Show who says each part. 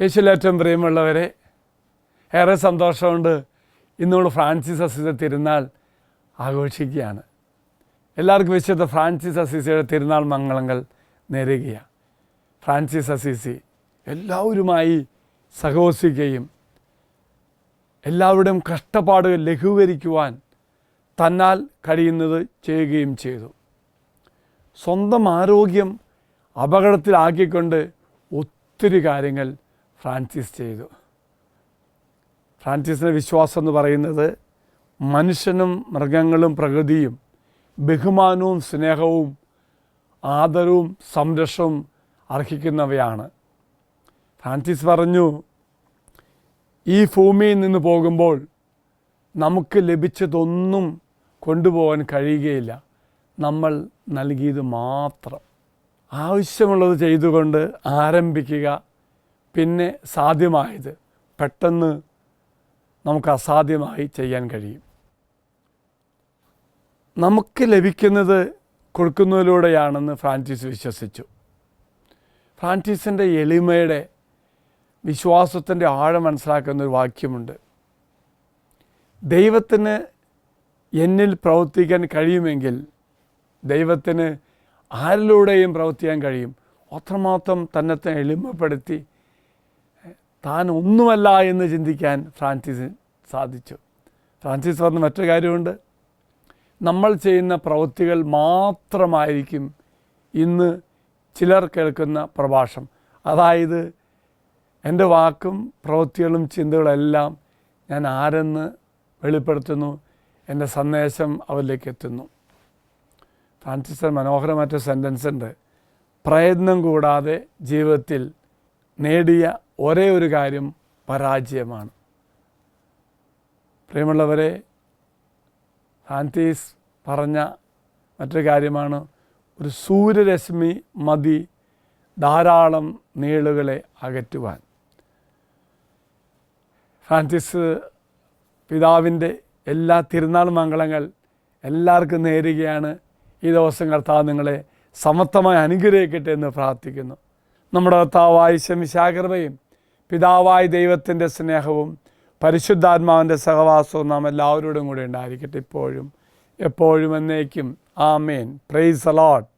Speaker 1: യേശുലേറ്റവും പ്രിയമുള്ളവരെ ഏറെ സന്തോഷമുണ്ട് ഇന്ന് നമ്മൾ ഫ്രാൻസിസ് അസീസ തിരുനാൾ ആഘോഷിക്കുകയാണ്. എല്ലാവർക്കും വിശുദ്ധ ഫ്രാൻസിസ് അസീസയുടെ തിരുനാൾ മംഗളങ്ങൾ നേരുകയാണ്. ഫ്രാൻസിസ് അസീസി എല്ലാവരുമായി സഹവസിക്കുകയും എല്ലാവരുടെയും കഷ്ടപ്പാടുകൾ ലഘൂകരിക്കുവാൻ തന്നാൽ കഴിയുന്നത് ചെയ്യുകയും ചെയ്തു. സ്വന്തം ആരോഗ്യം അപകടത്തിലാക്കിക്കൊണ്ട് ഒത്തിരി കാര്യങ്ങൾ ഫ്രാൻസിസ് ചെയ്തു. ഫ്രാൻസിസിന്റെ വിശ്വാസം എന്ന് പറയുന്നത് മനുഷ്യനും മൃഗങ്ങളും പ്രകൃതിയും ബഹുമാനവും സ്നേഹവും ആദരവും സംരക്ഷവും അർഹിക്കുന്നവയാണ്. ഫ്രാൻസിസ് പറഞ്ഞു ഈ ഭൂമിയിൽ നിന്ന് പോകുമ്പോൾ നമുക്ക് ലഭിച്ചതൊന്നും കൊണ്ടുപോകാൻ കഴിയുകയില്ല. നമ്മൾ നൽകിയത് മാത്രം. ആവശ്യമുള്ളത് ചെയ്തുകൊണ്ട് ആരംഭിക്കുക പിന്നെ സാധ്യമായത് പെട്ടെന്ന് നമുക്ക് അസാധ്യമായി ചെയ്യാൻ കഴിയും. നമുക്ക് ലഭിക്കുന്നത് കൊടുക്കുന്നതിലൂടെയാണെന്ന് ഫ്രാൻസിസ് വിശ്വസിച്ചു. ഫ്രാൻസിസിന്റെ എളിമയുടെ വിശ്വാസത്തിന്റെ ആഴം മനസ്സിലാക്കുന്ന ഒരു വാക്യമുണ്ട്. ദൈവത്തിന് എന്നിൽ പ്രവർത്തിക്കാൻ കഴിയുമെങ്കിൽ ദൈവത്തിന് ആരിലൂടെയും പ്രവർത്തിക്കാൻ കഴിയും. അത്രമാത്രം തന്നെ എളിമപ്പെടുത്തി താൻ ഒന്നുമല്ല എന്ന് ചിന്തിക്കാൻ ഫ്രാൻസിസ് സാധിച്ചു. ഫ്രാൻസിസ് പറഞ്ഞ മറ്റൊരു കാര്യമുണ്ട്. നമ്മൾ ചെയ്യുന്ന പ്രവൃത്തികൾ മാത്രമായിരിക്കും ഇന്ന് ചിലർ കേൾക്കുന്ന പ്രഭാഷണം. അതായത് എന്റെ വാക്കും പ്രവൃത്തികളും ചിന്തകളെല്ലാം ഞാൻ ആരെന്ന് വെളിപ്പെടുത്തുന്നു എന്റെ സന്ദേശം അവരിലേക്ക് എത്തുന്നു. ഫ്രാൻസിസ് മനോഹരമായിട്ടൊരു സെന്റൻസ് ഉണ്ട്. പ്രയത്നം കൂടാതെ ജീവിതത്തിൽ നേടിയ ഒരേ ഒരു കാര്യം പരാജയമാണ്. പ്രിയമുള്ളവരെ ഫ്രാൻസിസ് പറഞ്ഞ മറ്റൊരു കാര്യമാണ്. ഒരു സൂര്യരശ്മി മതി ധാരാളം നീളുകളെ അകറ്റുവാൻ. ഫ്രാൻസിസ് പിതാവിന്റെ എല്ലാ തിരുനാൾ മംഗളങ്ങൾ എല്ലാവർക്കും നേരുകയാണ്. ഈ ദിവസം കർത്താവ് നിങ്ങളെ സമത്വമായി അനുഗ്രഹിക്കട്ടെ എന്ന് പ്രാർത്ഥിക്കുന്നു. നമ്മുടെ കർത്താവായ ശമിശാകൃപയും പിതാവായ ദൈവത്തിന്റെ സ്നേഹവും പരിശുദ്ധാത്മാവിന്റെ സഹവാസവും നാം എല്ലാവരോടും കൂടെ ഉണ്ടായിരിക്കട്ടെ ഇപ്പോഴും. എപ്പോഴും എന്നേക്കും. ആമേൻ. Price allot